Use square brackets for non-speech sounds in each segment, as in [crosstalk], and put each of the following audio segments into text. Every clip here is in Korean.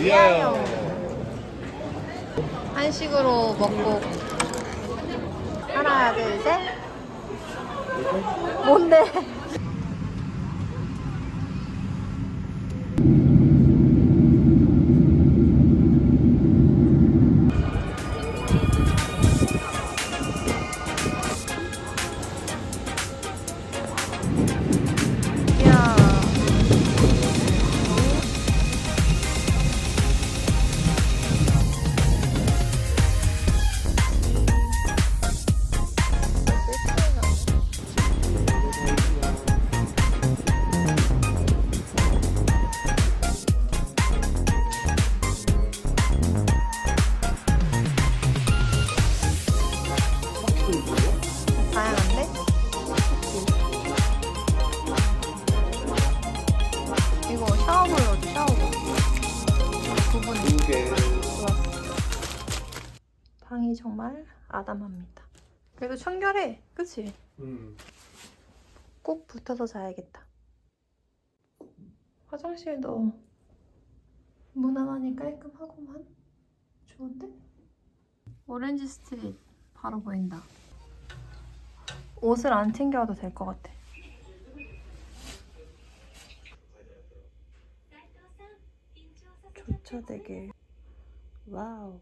위하여. 한식으로 먹고 하나 둘 셋. 뭔데? 정말 아담합니다 그래도 청결해 그치? 음. 꼭 붙어서 자야겠다 화장실도 무난하니 깔끔하고만 좋은데? 오렌지 스트릿 바로 보인다 옷을 안 챙겨와도 될 것 같아 주차되게 와우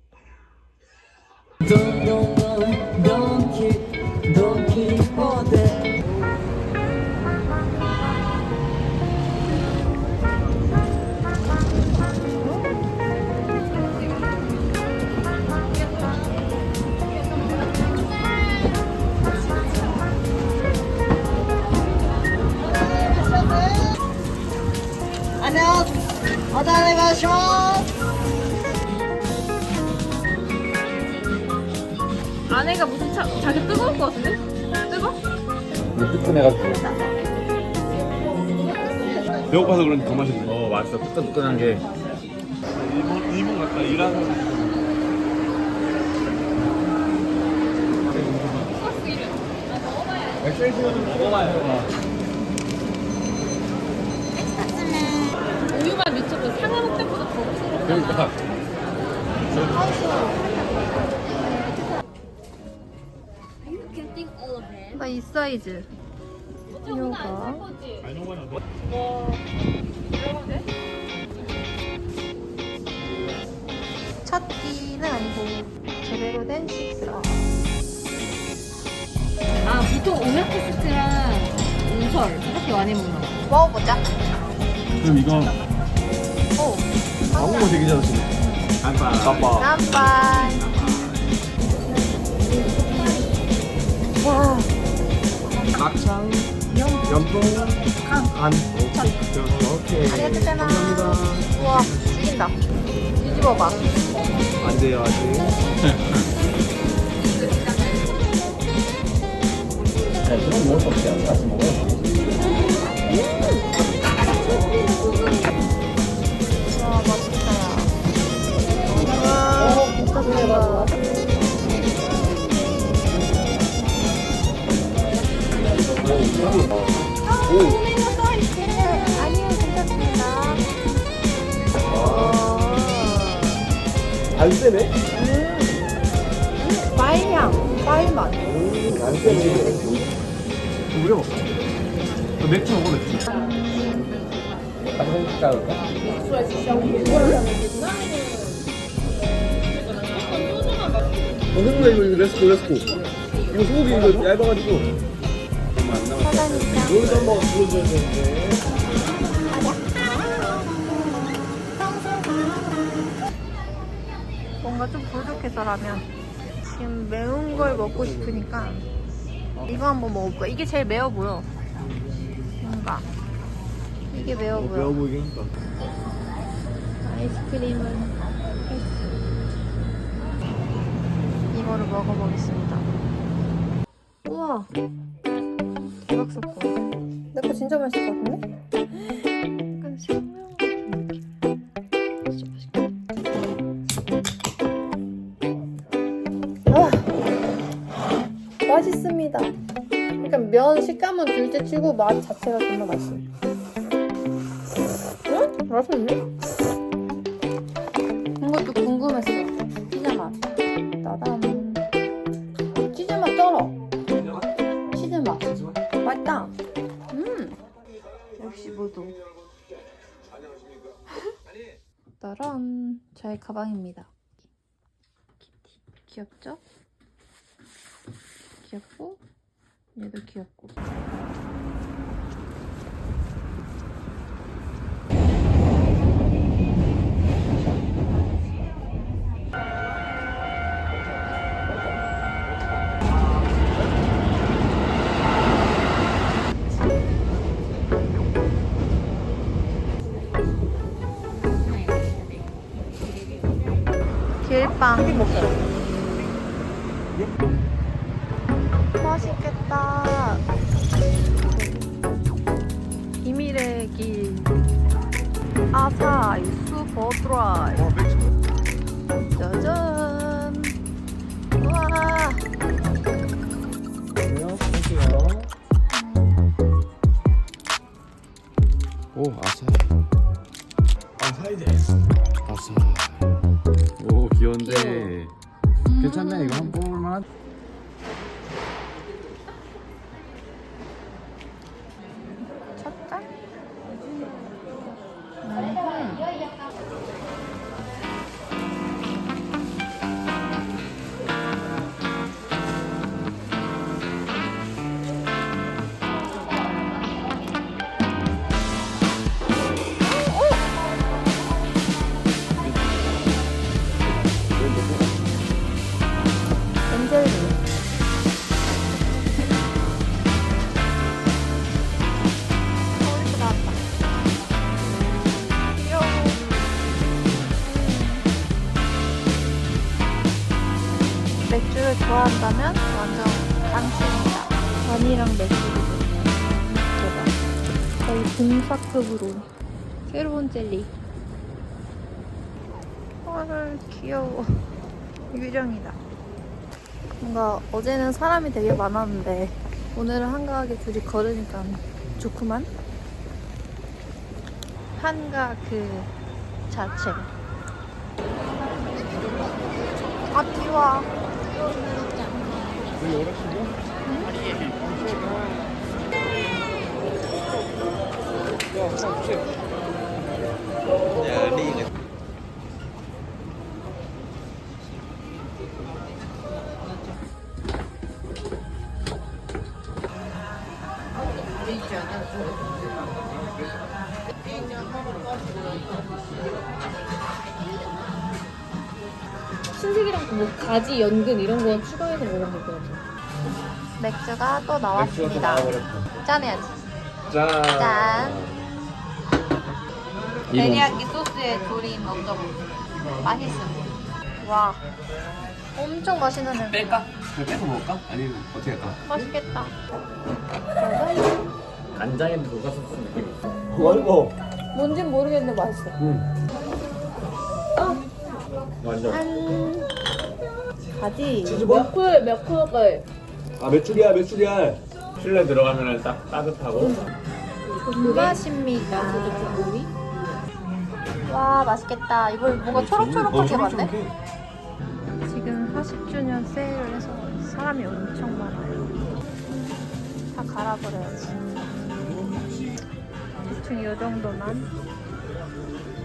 안에가 무슨 차, 자기 뜨거울 것 같은데? 뜨거? 뜨끈해가지고. 배고파서 그런지 더 맛있네. 어 맛있어 뜨끈뜨끈한 게 일본, 일본 갔다 일하는. 우유만 미쳤고 상하 먹때보다 더 부드럽다. 그러니까 나 이 사이즈. 이거가 첫 끼는 아니고 제대로 된 식사. 아 보통 오메키스트랑 운설 저렇게 많이 먹나 봐. 먹어보자. 그럼 이거 오. 아무 거 되게 잘하시네. 깜빡. 깜빡 와 막창, 염동, 간. 오케이. 오케이. 아리가토잖아. 감사합니다. 우와 죽인다 뒤집어봐 안 돼요 아직. 그럼 먹을 수 없지 않나? 같이 먹어야지 와 맛있다 와 진짜 대박 아니요 괜찮습니다 안 세네? 과일향 과일맛 안 세네. 우려 먹어. 맥주 먹어 맥주. 한국 가을까? 어느 거 이거 레스코 레스코. 이거 소고기 이거 얇아가지고. 여기서 한번 되는데. 뭔가 좀 부족해서 라면 지금 매운 걸 먹고 싶으니까 이거 한번 먹어볼까? 이게 제일 매워 보여 뭔가 이게 매워 보여 배워 보이긴 한다. 아이스크림은 이거를 먹어보겠습니다 우와 대박 사건 내거 진짜 맛있을 것 같은데? 약간 생면 같은 느낌 진짜 맛있겠다 아, 맛있습니다 그러니까 면 식감은 둘째 치고 맛 자체가 정말 맛있어요 응? 맛있네 가방입니다. 키티 귀엽죠? 귀엽고 얘도 귀엽고. 빵. 거의 봉사급으로 새로운 젤리. 헐 귀여워. 유령이다. 뭔가 어제는 사람이 되게 많았는데 오늘은 한가하게 둘이 걸으니까 좋구만. 한가 그 자체. 아 비와. 신세계랑 뭐 가지, 연근 이런 거 추가해서 먹으면 될 것 같아. 맥주가 또 나왔습니다. 짠해야지. 짠 짠. 데리야끼 소스에 조린 먹어보 맛있음. 와. 엄청 맛있는 냄새. 뺄까? 그냥 빼서 먹을까? 아니면 어떻게 할까? 맛있겠다. 간장에 녹아서 쓴 느낌 맛있어. 뭔진 모르겠는데 맛있어. 완전 짠. 가지. 치즈볼? 쿨, 몇 쿨걸. 아 메추리알 메추리알. 실내 들어가면 딱 따뜻하고 맛입니다. 와 맛있겠다. 이거 뭔가 초록초록하게 맞네. 지금 40주년 세일을 해서 사람이 엄청 많아요. 다 갈아버려야지. 대충 이 정도만.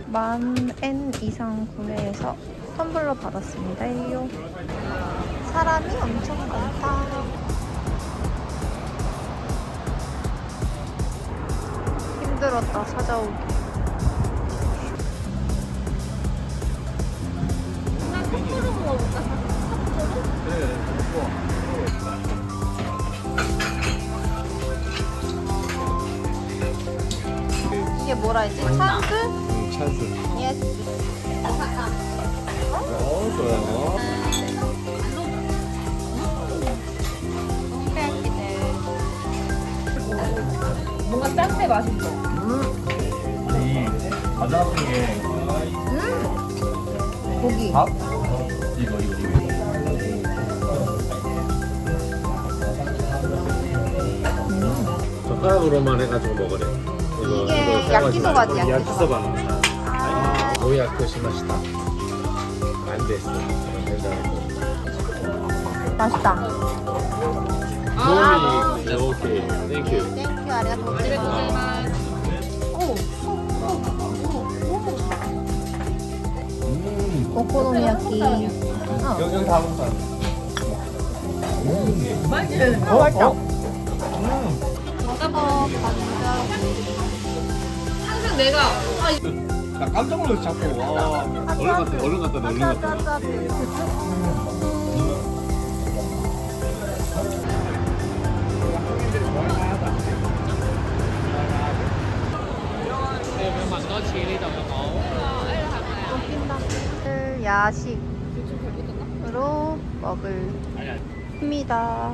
만 N 이상 구매해서 텀블러 받았습니다. 이요. 사람이 엄청 많다. 힘들었다 찾아오기. 뭐라 했지? 찬스? 찬스. 예스. 어 좋아요. 뭔가 짠데 맛있어. 이 과자 같은 게 고기. 밥? 이거 이거 이거 젓가락으로만 해가지고 먹으래 야끼소바지 야끼소바. 야키소바는 오야코시마시타 안 됐어 맛있다. 아, 네, 오케이 땡큐 땡큐 아리가토 고자이마스. 오코노미야키. 여기 여기 다 먹었다 맛있어. 어? 어? 음. 먹어봐. 항상 내가 나 깜짝 놀랐어 자꾸. 와. 얼른 갔다 얼른 갔다 얼른 갔다. 야식으로 먹을 입니다.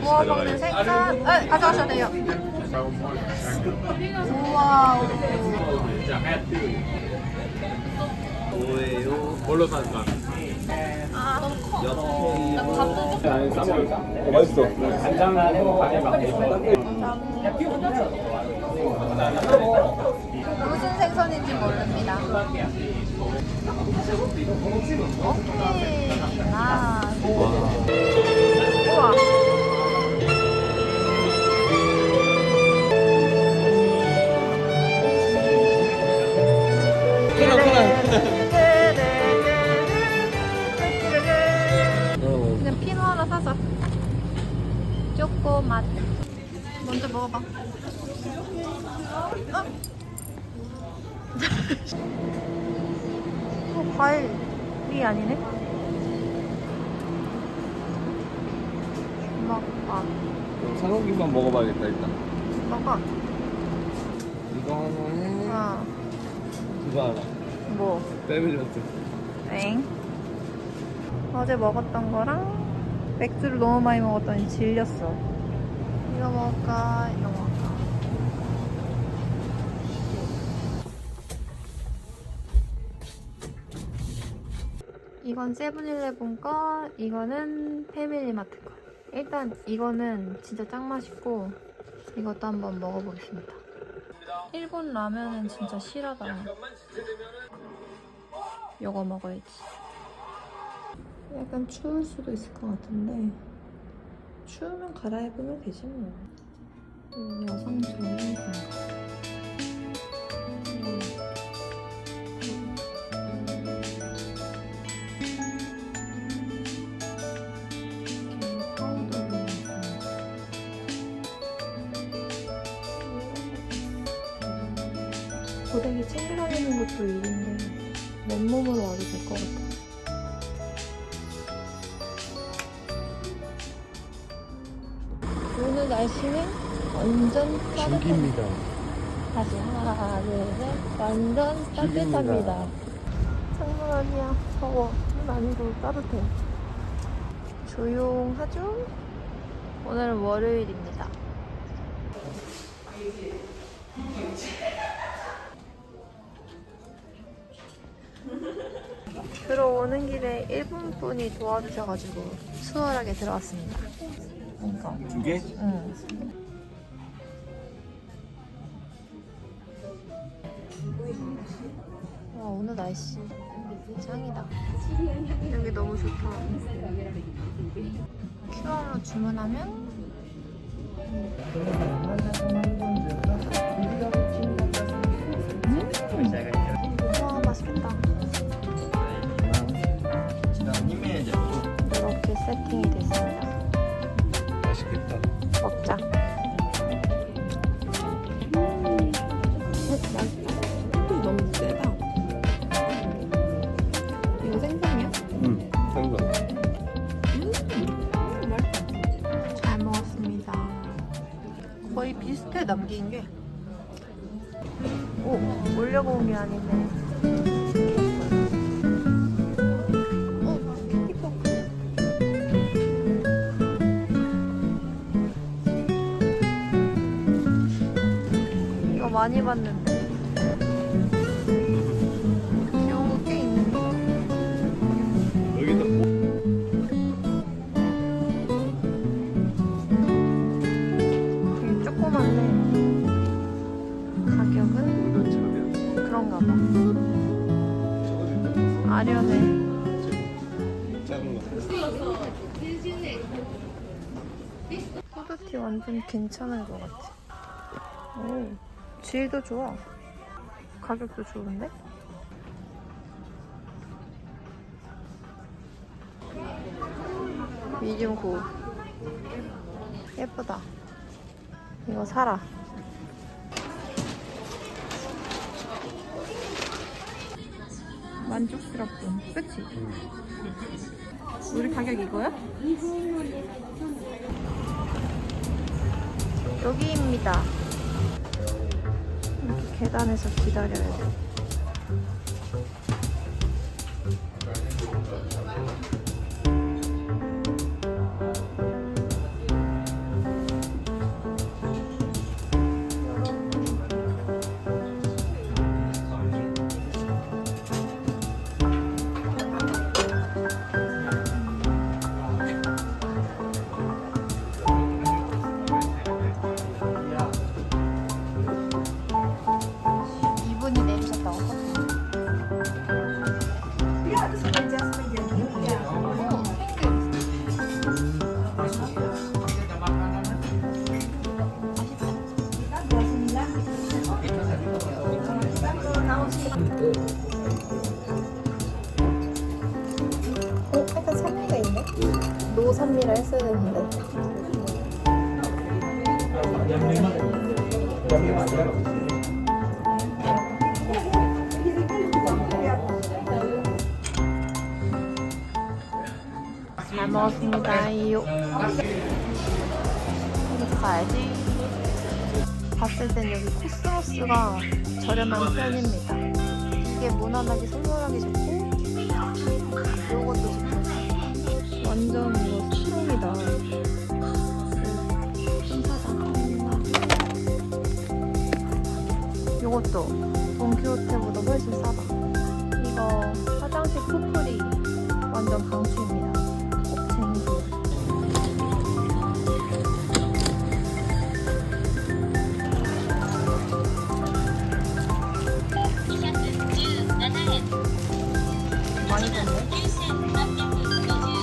구워 먹는 생선. 에, 가져가셔도 돼요. 우와. 뭐예요? 뭘로 살까? 아, 너무 커. 나 밥도 어, 맛있어. 무슨 생선인지 모릅니다. 오케이. 아. 우와. 끊어. 그냥 피노 하나 사자. 쪼꼬맛. 먼저 먹어봐. 어? 어, 과일이 아니네? 주먹밥. 상어김만 먹어봐야겠다 일단. 먹어. 이거 하나 어. 해. 이거 하나. 뭐? 패밀리어트. 엥? 어제 먹었던 거랑 맥주를 너무 많이 먹었더니 질렸어. 이거 먹을까? 이거 먹을까? 이건 세븐일레븐 거, 이거는 패밀리마트 거. 일단 이거는 진짜 짱 맛있고 이것도 한번 먹어보겠습니다. 일본 라면은 진짜 실하다. 요거 먹어야지. 약간 추울 수도 있을 것 같은데 추우면 갈아입으면 되지 뭐. 음, 여성스러운 건 따뜻합니다. 장난 아니야. 더워. 는 아니고 따뜻해. 조용하죠? 오늘은 월요일입니다. [laughs] 들어오는 길에 일본 분이 도와주셔가지고 수월하게 들어왔습니다. 이거. 두 개? 응. 와 오늘 날씨 짱이다. 여기 너무 좋다. 큐어로 주문하면 음? 와 맛있겠다. 이렇게 세팅 그런가 봐. 아련해. 작은 거. 후드티 완전 괜찮은 것 같아. 오, 질도 좋아. 가격도 좋은데? 미디움 고. 예쁘다. 이거 사라. 만족스럽군. 그치? 우리 가격 이거야? 여기입니다. 이렇게 계단에서 기다려야 돼. 잘 먹었습니다. 여기 가야지. 봤을 땐 여기 코스모스가 저렴한 편입니다. 이게 무난하게 선물하기 좋고, 요것도 좋고. 완전 이거 요것도 돈키호테보다 훨씬 싸다. 이거 화장실 코풀이 완전 강추입니다. 꼭 쟁구. 많이 줬네.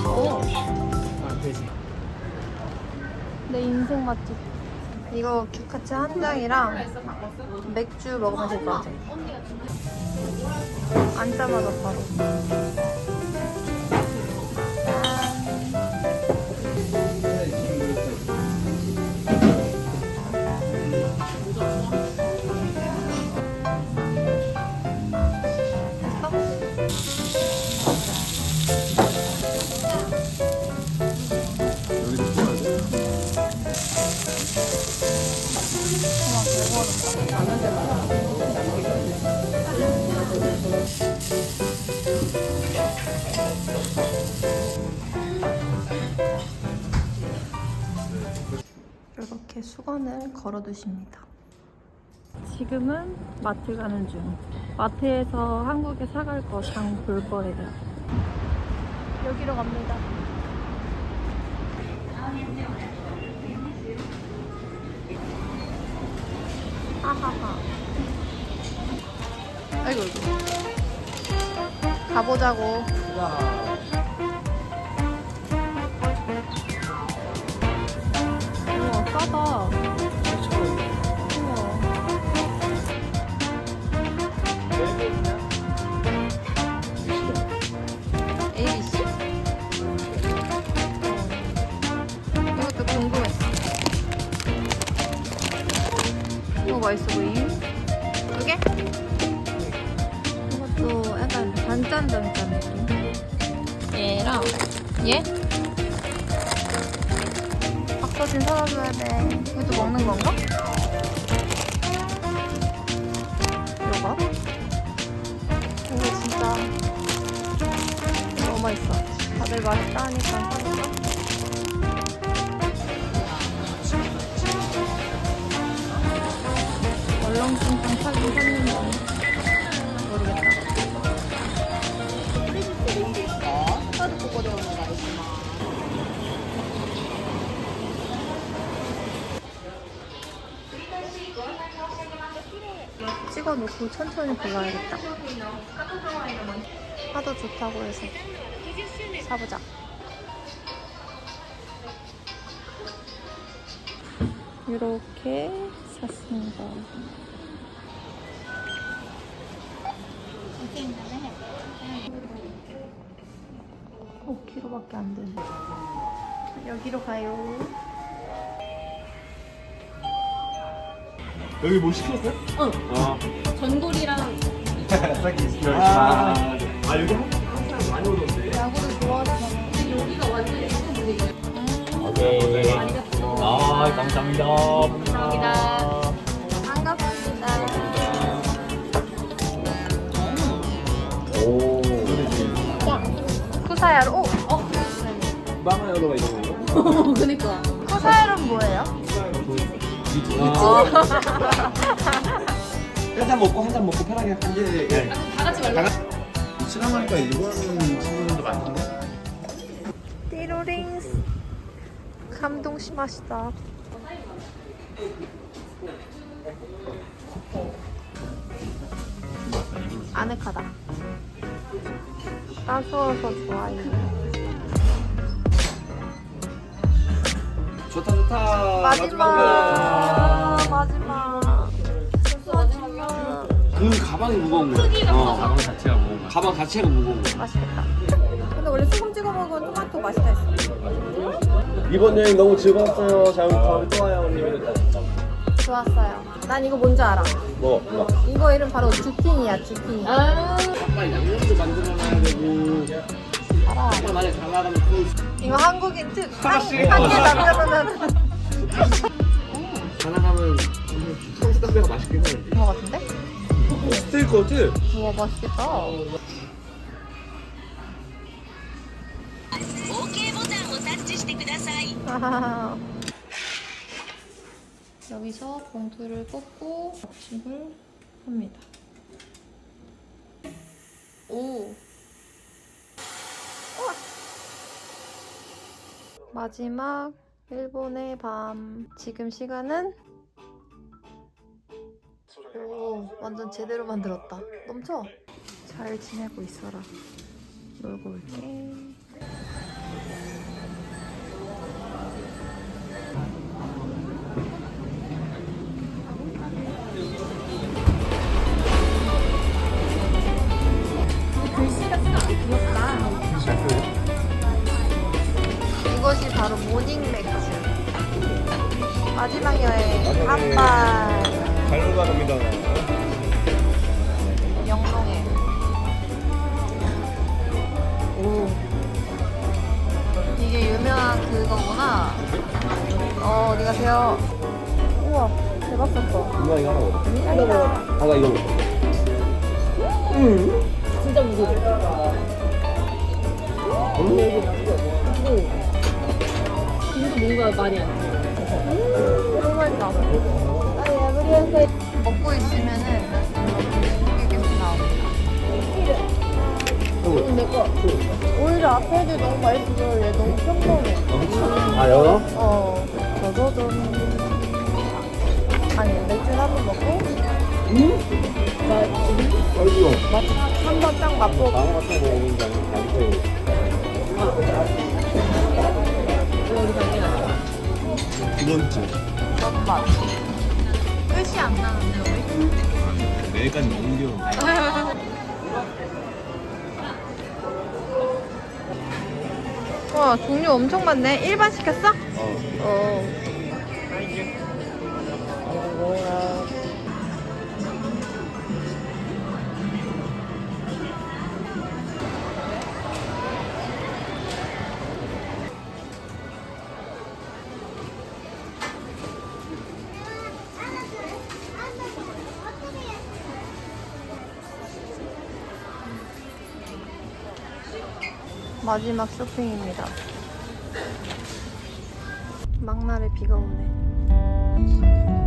오. 내 인생 맛집. 이거 규카츠 한 장이랑 맥주 먹으면 될 것 같아. 앉자마자 바로. 이렇게 수건을 걸어 두십니다. 지금은 마트 가는 중. 마트에서 한국에 사갈 거 장 볼 거예요. 여기로 갑니다. 하하하. 아이고, 아이고. 가보자고. 우와, 싸다. 맛있어 보임? 두 개? 이것도 약간 단짠단짠 느낌. 얘랑 얘? 박서진 사줘야 돼. 이것도 먹는 건가? 이거? 이거 진짜 너무 맛있어. 다들 맛있다 하니까 사볼까? 찍어 찍어놓고 천천히 골라야겠다. 하도 좋다고 해서 사보자. 이렇게 샀습니다. 5kg밖에 안 되네. 여기로 가요. 여기 뭐 시켰어요? 어. 전골이랑 [laughs] 아, 아 여기 항상 많이 오던데. 야구를 좋아하시잖아요. 여기가 완전히 예쁜 분위기야. 오케이. 아리가또. 아, 감사합니다. 감사합니다. 쿠사야로. 오! 어, 열어봐 이런 거. 그니까. 쿠사야로는 뭐예요? 아. 한잔 먹고 한 잔 먹고 편하게 이제 예. 다 같이 말라. 친하니까 일본 친구들도 많던데. 띠로링스. 감동 심하시다. 아늑하다. 따스워서 좋아요. 좋다 좋다. 마지막. 마지막. 마지막이야. 그 가방이 무거운 거. 크기가 어, 커. 가방 자체가 무거운 거. 가방 자체가 무거운 거. 맛있겠다. 근데 원래 소금 찍어 먹으면 토마토 맛있다 했어. 이번 여행 너무 즐거웠어요. 잘 다음에 또 와요 언니. 좋았어요. 난 이거 뭔지 알아. 뭐? 뭐? 이거 이름 바로 주키니야, 주키니. 아, 빨리 양념도 만들어놔야 되고. 알아. 또 만약에 잘 나가면 또 이거 한국인 특. 한개 남겨놓으면 잘 나가면 한국 닭배가 맛있긴 해. 거 같은데? 스테이크지? 우와 맛있겠다. ボタンをタッチしてください [laughs] 여기서 봉투를 뽑고 압축을 합니다. 오. 마지막 일본의 밤. 지금 시간은 오, 완전 제대로 만들었다. 넘쳐. 잘 지내고 있어라. 놀고 올게. 한발 잘 가갑니다. 영롱해. 오. 이게 유명한 그거구나. 어, 어디 가세요? 우와, 대박 샀어. 누나 이거 하나 먹어. 아나 이거 먹어. 진짜 무거워. 진짜 뭔가 말이 안 돼. 너 무 맛있다. 먹고 있으면은 이게 계속 나옵니다. 오히려 앞에 애들 너무 맛있어서 얘 너무 평범해. 아 열어? 어, 저저전. 아니, 맥주 한번 먹고, 아이고. 한번 딱 맛보고. 방어 같은 거 먹는 게 아니고. 두 번째. 맛. 끝이 안 나는데, 우리? 내일까지 먹는 겨. 와, 종류 엄청 많네. 일반 시켰어? 어. 어. 마지막 쇼핑입니다. 막날에 비가 오네.